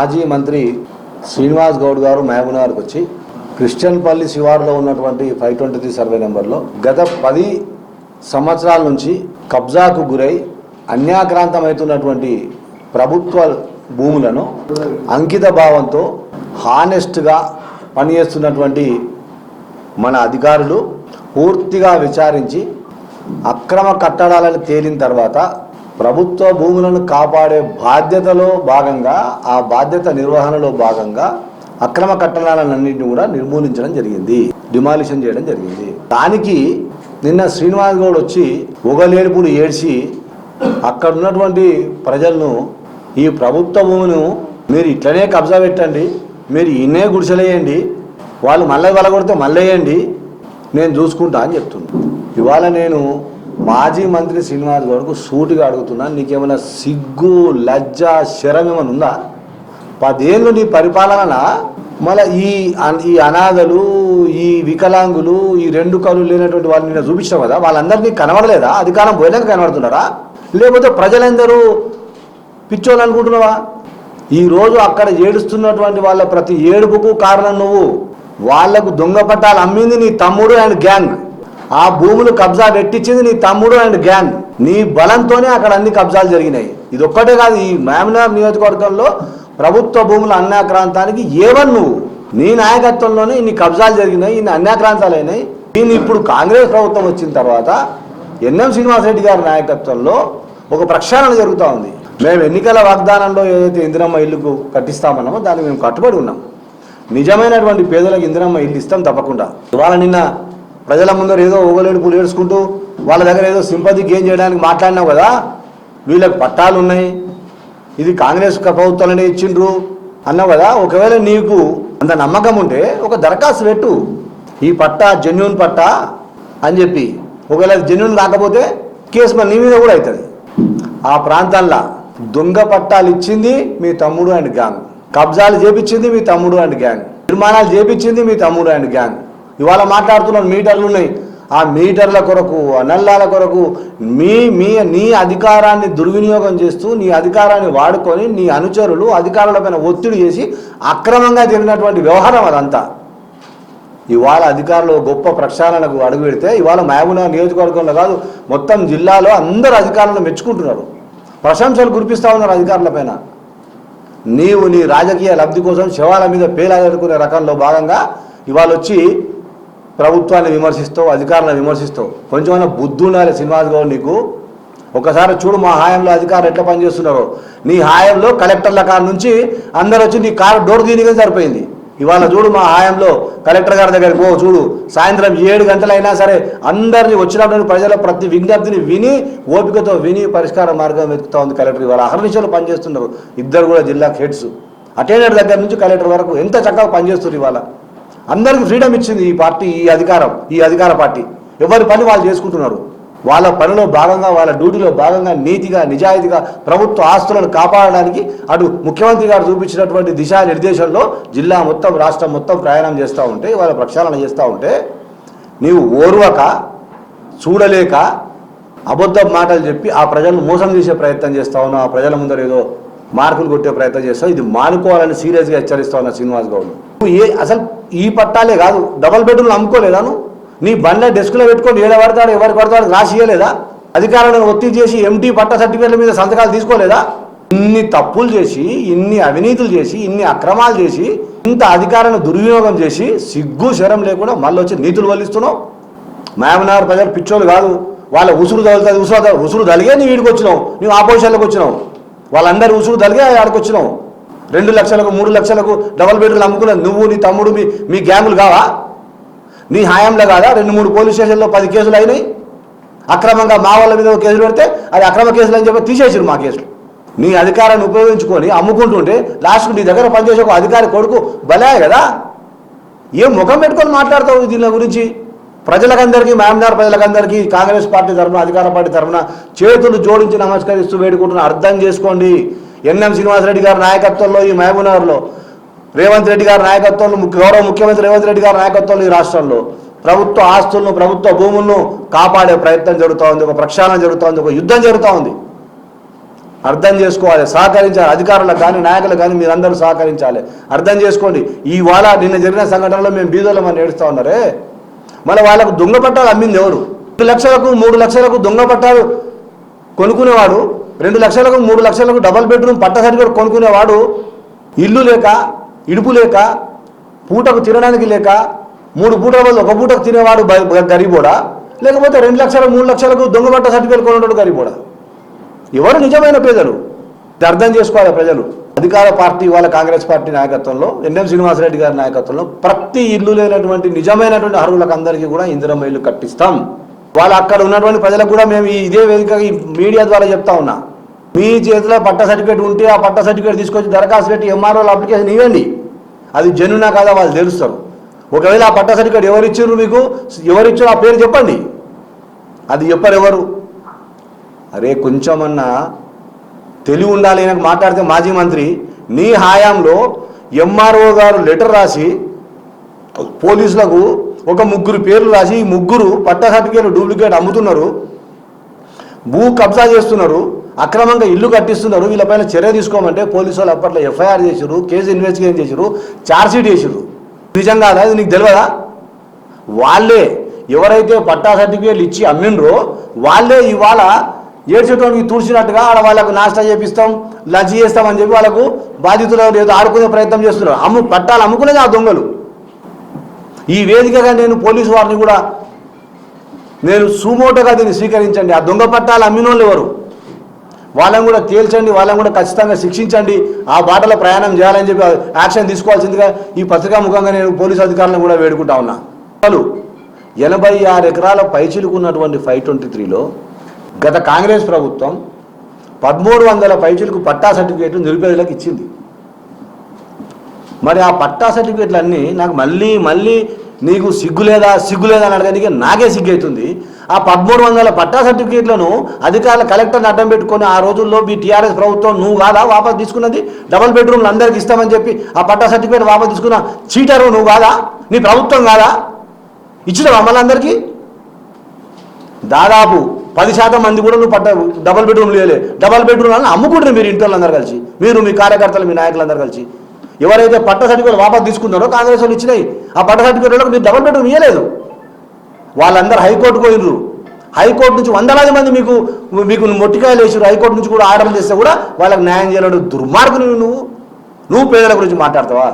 మాజీ మంత్రి శ్రీనివాస్ గౌడ్ గారు మహబూబ్నగర్కి వచ్చి క్రిస్టియన్పల్లి శివారులో ఉన్నటువంటి ఫైవ్ ట్వంటీ త్రీ సర్వే నెంబర్లో గత పది సంవత్సరాల నుంచి కబ్జాకు గురై అన్యాక్రాంతమవుతున్నటువంటి ప్రభుత్వ భూములను అంకిత భావంతో హానెస్ట్గా పనిచేస్తున్నటువంటి మన అధికారులు పూర్తిగా విచారించి అక్రమ కట్టడాలను తేలిన తర్వాత ప్రభుత్వ భూములను కాపాడే బాధ్యతలో భాగంగా ఆ బాధ్యత నిర్వహణలో భాగంగా అక్రమ కట్టడాలన్నింటినీ కూడా నిర్మూలించడం జరిగింది. డిమాలిషన్ చేయడం జరిగింది. దానికి నిన్న శ్రీనివాస్ గౌడ్ వచ్చి ఒగలేడుపులు ఏడ్చి అక్కడ ఉన్నటువంటి ప్రజలను ఈ ప్రభుత్వ భూమిను మీరు ఇట్లనే కబ్జా పెట్టండి మీరు ఇన్నే గుడిసెలేయండి వాళ్ళు మళ్ళీ వెలగొడితే మళ్ళీ వేయండి నేను చూసుకుంటా అని చెప్తున్నాను ఇవాళ నేను మాజీ మంత్రి శ్రీనివాస్ గౌడ్కు సూటిగా అడుగుతున్నా నీకేమైనా సిగ్గు లజ్జ శరం ఏమైనా ఉందా? పదేళ్ళు నీ పరిపాలన మళ్ళీ ఈ ఈ అనాథలు ఈ వికలాంగులు ఈ రెండు కళ్ళు లేనటువంటి వాళ్ళని నేను చూపించావు కదా వాళ్ళందరినీ కనబడలేదా? అధికారం పోయినాక కనబడుతున్నారా? లేకపోతే ప్రజలందరూ పిచ్చోళ్ళు అనుకుంటున్నావా? ఈరోజు అక్కడ ఏడుస్తున్నటువంటి వాళ్ళ ప్రతి ఏడుపుకు కారణం నువ్వు. వాళ్ళకు దొంగ పట్టాలు అమ్మింది నీ తమ్ముడు అండ్ గ్యాంగ్. ఆ భూములు కబ్జా పెట్టించింది నీ తమ్ముడు అండ్ గ్యాంగ్ నీ బలంతోనే అక్కడ అన్ని కబ్జాలు జరిగినాయి. ఇది ఒక్కటే కాదు ఈ మామినార్ నియోజకవర్గంలో ప్రభుత్వ భూముల అన్యాక్రాంతానికి ఏవన్ నువ్వు. నీ నాయకత్వంలోనే ఇన్ని కబ్జాలు జరిగినాయి ఇన్ని అన్యాక్రాంతాలు అయినాయి. దీన్ని ఇప్పుడు కాంగ్రెస్ ప్రభుత్వం వచ్చిన తర్వాత ఎన్ఎం శ్రీనివాసరెడ్డి గారి నాయకత్వంలో ఒక ప్రక్షాళన జరుగుతూ ఉంది. మేము ఎన్నికల వాగ్దానంలో ఏదైతే ఇందిరమ్మ ఇల్లుకు కట్టిస్తామన్నామో దానికి మేము కట్టుబడి ఉన్నాం. నిజమైనటువంటి పేదలకు ఇందిరమ్మ ఇల్లు ఇస్తాం తప్పకుండా. ఇవాళ నిన్న ప్రజల ముందర ఏదో ఓగలేడుపులు ఏడుచుకుంటూ వాళ్ళ దగ్గర ఏదో సింపతి గేమ్ చేయడానికి మాట్లాడినావు కదా? వీళ్ళకి పట్టాలు ఉన్నాయి. ఇది కాంగ్రెస్ ప్రభుత్వాలనే ఇచ్చిండ్రు అన్నావు కదా? ఒకవేళ నీకు అంత నమ్మకం ఉంటే ఒక దరఖాస్తు పెట్టు. ఈ పట్టా జెన్యున్ పట్టా అని చెప్పి. ఒకవేళ జెన్యున్ కాకపోతే కేసు మళ్ళీ నీ మీద కూడా అవుతుంది. ఆ ప్రాంతాల్లో దొంగ పట్టాలు ఇచ్చింది మీ తమ్ముడు అండ్ గ్యాంగ్ కబ్జాలు చేపించింది మీ తమ్ముడు అండ్ గ్యాంగ్ నిర్మాణాలు చేపించింది మీ తమ్ముడు అండ్ గ్యాంగ్ ఇవాళ మాట్లాడుతున్న మీటర్లు ఉన్నాయి. ఆ మీటర్ల కొరకు అనల్లాల కొరకు మీ మీ నీ అధికారాన్ని దుర్వినియోగం చేస్తూ నీ అధికారాన్ని వాడుకొని నీ అనుచరులు అధికారులపైన ఒత్తిడి చేసి అక్రమంగా జరిగినటువంటి వ్యవహారం అదంతా. ఇవాళ అధికారులు గొప్ప ప్రక్షాళనకు అడుగు పెడితే ఇవాళ మహబూబ్నగర్ నియోజకవర్గంలో కాదు మొత్తం జిల్లాలో అందరు అధికారులను మెచ్చుకుంటున్నారు. ప్రశంసలు కురిపిస్తూ ఉన్నారు అధికారులపైన నీవు నీ రాజకీయ లబ్ధి కోసం శవాల మీద పేలాడుకునే రకంలో భాగంగా ఇవాళ వచ్చి ప్రభుత్వాన్ని విమర్శిస్తావు అధికారులను విమర్శిస్తావు. కొంచెమైనా బుద్ధి ఉండాలి శ్రీనివాస్ గౌడ్ నీకు. ఒకసారి చూడు మా హాయంలో అధికారులు ఎట్లా పనిచేస్తున్నారో. నీ హాయంలో కలెక్టర్ల కాడ నుంచి అందరు వచ్చి నీ కారు డోర్ తీయగా సరిపోయింది. ఇవాళ చూడు మా హాయంలో కలెక్టర్ గారి దగ్గరికి పో చూడు. సాయంత్రం ఏడు గంటలైనా సరే అందరినీ వచ్చినటువంటి ప్రజల ప్రతి విజ్ఞప్తిని విని ఓపికతో విని పరిష్కార మార్గం వెతుకుతా ఉంది కలెక్టర్. ఇవాళ అహర్నిశలు పనిచేస్తున్నారు. ఇద్దరు కూడా జిల్లా హెడ్స్. అటెండర్ దగ్గర నుంచి కలెక్టర్ వరకు ఎంత చక్కగా పనిచేస్తున్నారు ఇవాళ. అందరికి ఫ్రీడమ్ ఇచ్చింది ఈ పార్టీ ఈ అధికారం ఈ అధికార పార్టీ. ఎవరి పని వాళ్ళు చేసుకుంటున్నారు? వాళ్ళ పనిలో భాగంగా వాళ్ళ డ్యూటీలో భాగంగా నీతిగా నిజాయితీగా ప్రభుత్వ ఆస్తులను కాపాడడానికి అటు ముఖ్యమంత్రి గారు చూపించినటువంటి దిశా నిర్దేశంలో జిల్లా మొత్తం రాష్ట్రం మొత్తం ప్రయాణం చేస్తూ ఉంటే వాళ్ళ ప్రక్షాళన చేస్తూ ఉంటే నీవు ఓర్వక చూడలేక అబద్ధం మాటలు చెప్పి ఆ ప్రజలను మోసం చేసే ప్రయత్నం చేస్తా ఉన్నావు. ఆ ప్రజల ముందర ఏదో మార్కులు కొట్టే ప్రయత్నం చేస్తావు. ఇది మానుకోవాలని సీరియస్గా హెచ్చరిస్తా ఉన్నా శ్రీనివాస్ గౌడ్. నువ్వు ఏ అసలు ఈ పట్టాలే కాదు. డబల్ బెడ్రూమ్లు అమ్ముకోలేదా నువ్వు? నీ బండ్ల డెస్క్లో పెట్టుకొని ఏడ పడతాడు ఎవరు పడతాడు రాసి ఇవ్వలేదా అధికారులను ఒత్తిడి చేసి ఎంటీ పట్ట సర్టిఫికేట్ల మీద సంతకాలు తీసుకోలేదా? ఇన్ని తప్పులు చేసి ఇన్ని అవినీతులు చేసి ఇన్ని అక్రమాలు చేసి ఇంత అధికారాన్ని దుర్వినియోగం చేసి సిగ్గు శరం లేకుండా మళ్ళీ వచ్చి నీతులు వల్లిస్తున్నావు. మహబూబ్నగర్ ప్రజలు పిచ్చోళ్ళు కాదు. వాళ్ళ ఉసురు తగులుతుంది ఉసురు ఉసురు తలిగే నీ వీడికి వచ్చినావు. నువ్వు ఆపోజిషన్లోకి వచ్చినావు. వాళ్ళందరూ ఉసురు తలిగే ఆడికి వచ్చినావు రెండు లక్షలకు మూడు లక్షలకు డబల్ బెడ్రూమ్లు అమ్ముకున్న నువ్వు నీ తమ్ముడు మీ మీ గ్యాంగులు కావా? నీ హాయంలో కాదా? రెండు మూడు పోలీస్ స్టేషన్లో పది కేసులు అయినాయి. అక్రమంగా మా వాళ్ళ మీద ఒక కేసులు పెడితే అది అక్రమ కేసులు అని చెప్పి తీసేసారు మా కేసులు. నీ అధికారాన్ని ఉపయోగించుకొని అమ్ముకుంటుంటే లాస్ట్కు నీ దగ్గర పనిచేసే ఒక అధికారి కొడుకు బలే కదా? ఏం ముఖం పెట్టుకొని మాట్లాడతావు దీని గురించి? ప్రజలకందరికీ మహమ్నార్ ప్రజలకందరికీ కాంగ్రెస్ పార్టీ తరఫున అధికార పార్టీ తరఫున చేతులు జోడించి నమస్కరిస్తూ వేడుకుంటున్న అర్థం చేసుకోండి. ఎన్ఎం శ్రీనివాసరెడ్డి గారి నాయకత్వంలో ఈ మహబూబ్నగర్లో రేవంత్ రెడ్డి గారి నాయకత్వంలో గౌరవ ముఖ్యమంత్రి రేవంత్ రెడ్డి గారి నాయకత్వంలో ఈ రాష్ట్రంలో ప్రభుత్వ ఆస్తులను ప్రభుత్వ భూములను కాపాడే ప్రయత్నం జరుగుతూ ఉంది ఒక ప్రక్షాళన జరుగుతూ ఉంది ఒక యుద్ధం జరుగుతూ ఉంది అర్థం చేసుకోవాలి. సహకరించాలి. అధికారులకు కానీ నాయకులకు కానీ మీరందరూ సహకరించాలి. అర్థం చేసుకోండి. ఇవాళ నిన్న జరిగిన సంఘటనలో మేము బీదోళ్ళం ఏడుస్తూ ఉన్నారే? మన వాళ్ళకు దొంగ పట్టాలు అమ్మింది ఎవరు? రెండు లక్షలకు మూడు లక్షలకు దొంగ పట్టాలు కొనుక్కునేవాడు రెండు లక్షలకు మూడు లక్షలకు డబల్ బెడ్రూమ్ పట్ట సర్టిఫికేట్ కొనుక్కునేవాడు ఇల్లు లేక ఇడుపు లేక పూటకు తినడానికి లేక మూడు పూటల వల్ల ఒక పూటకు తినేవాడు గరిబోడా? లేకపోతే రెండు లక్షల మూడు లక్షలకు దొంగ పట్ట సర్టిఫికేట్ కొనేవాడు గరిబోడా? ఎవరు నిజమైన పేదలు? అర్థం చేసుకోవాలి ప్రజలు. అధికార పార్టీ వాళ్ళ కాంగ్రెస్ పార్టీ నాయకత్వంలో ఎన్ఎం శ్రీనివాసరెడ్డి గారి నాయకత్వంలో ప్రతి ఇల్లు లేనటువంటి నిజమైనటువంటి అర్హులకు అందరికీ కూడా ఇందిరమ్మ ఇల్లు కట్టిస్తాం. వాళ్ళు అక్కడ ఉన్నటువంటి ప్రజలకు కూడా మేము ఇదే వేదిక ఈ మీడియా ద్వారా చెప్తా ఉన్నా. మీ చేతిలో పట్ట సర్టిఫికేట్ ఉంటే ఆ పట్ట సర్టిఫికేట్ తీసుకొచ్చి దరఖాస్తు పెట్టి ఎంఆర్ఓ అప్లికేషన్ ఇవ్వండి. అది జనునా కాదా వాళ్ళు తెలుస్తారు. ఒకవేళ ఆ పట్ట సర్టిఫికేట్ ఎవరు ఇచ్చారు మీకు? ఎవరిచ్చారు ఆ పేరు చెప్పండి. అది చెప్పరు ఎవరు? అరే కొంచెమన్నా తెలివి ఉండాలి అని మాట్లాడితే మాజీ మంత్రి నీ హాయాంలో ఎంఆర్ఓ గారు లెటర్ రాసి పోలీసులకు ఒక ముగ్గురు పేర్లు రాసి ఈ ముగ్గురు పట్ట సర్టిఫికేట్ డూప్లికేట్ అమ్ముతున్నారు భూ కబ్జా చేస్తున్నారు అక్రమంగా ఇల్లు కట్టిస్తున్నారు వీళ్ళపైన చర్య తీసుకోమంటే పోలీసు వాళ్ళు అప్పట్లో ఎఫ్ఐఆర్ చేసారు కేసు ఇన్వెస్టిగేషన్ చేశారు ఛార్జ్షీట్ చేశారు నిజంగా అది నీకు తెలియదా వాళ్ళే ఎవరైతే పట్టా సర్టిఫికేట్లు ఇచ్చి అమ్మిండ్రో వాళ్ళే ఇవాళ ఏడ్చేటోనికి తుడిచినట్టుగా ఆడ వాళ్ళకు నాశనం చేపిస్తాం లంచ్ చేస్తామని చెప్పి వాళ్ళకు బాధితులు ఏదో ఆడుకునే ప్రయత్నం చేస్తున్నారు. అమ్ము పట్టాలు అమ్ముకునేది ఆ దొంగలు. ఈ వేదికగా నేను పోలీసు వారిని కూడా నేను సుమోటగా దీన్ని స్వీకరించండి. ఆ దొంగ పట్టాలు అమ్మినోళ్ళు ఎవరు? వాళ్ళని కూడా తేల్చండి వాళ్ళని కూడా ఖచ్చితంగా శిక్షించండి. ఆ బాటలో ప్రయాణం చేయాలని చెప్పి యాక్షన్ తీసుకోవాల్సిందిగా ఈ పత్రికా ముఖంగా నేను పోలీసు అధికారులను కూడా వేడుకుంటా ఉన్నా. అసలు ఎనభై ఆరు ఎకరాల పైచిలుకున్నటువంటి ఫైవ్ ట్వంటీ త్రీలో గత కాంగ్రెస్ ప్రభుత్వం పదమూడు వందల పైచులకు పట్టా సర్టిఫికేట్ నిరుపేదలకు ఇచ్చింది. మరి ఆ పట్టా సర్టిఫికేట్లు అన్నీ నాకు మళ్ళీ మళ్ళీ నీకు సిగ్గు లేదా సిగ్గు లేదా అని అడగడానికి నాకే సిగ్గు అవుతుంది ఆ పదమూడు వందల పట్టా సర్టిఫికేట్లను అధికారుల కలెక్టర్ని అడ్డం పెట్టుకొని ఆ రోజుల్లో మీ టీఆర్ఎస్ ప్రభుత్వం నువ్వు కాదా వాపస్ తీసుకున్నది? డబల్ బెడ్రూమ్లు అందరికి ఇస్తామని చెప్పి ఆ పట్టా సర్టిఫికేట్ వాపస్ తీసుకున్న చీటరు నువ్వు కాదా? నీ ప్రభుత్వం కాదా? ఇచ్చిన మళ్ళీ అందరికీ? దాదాపు పది శాతం మంది కూడా నువ్వు పట్ట డబల్ బెడ్రూమ్ లేలే డబల్ బెడ్రూమ్ అని అమ్ముకుంటారు మీరు ఇంటి వాళ్ళందరూ కలిసి. మీరు మీ కార్యకర్తలు మీ నాయకులందరూ కలిసి. ఎవరైతే పట్ట సర్టిఫికేట్ వాపస్ తీసుకున్నారో కాంగ్రెస్ వాళ్ళు ఇచ్చినాయి. ఆ పట్ట సర్టిఫికేట్ మీరు డబల్ బెడ్రూమ్ ఇవ్వలేదు వాళ్ళందరూ హైకోర్టుకు పోయినరు హైకోర్టు నుంచి వందలాది మంది మీకు మీకు మొట్టికాయలు వేసారు హైకోర్టు నుంచి కూడా ఆర్డర్లు చేస్తే కూడా వాళ్ళకి న్యాయం చేయలేడు దుర్మార్గులు నువ్వు. నువ్వు పేదల గురించి మాట్లాడతావా?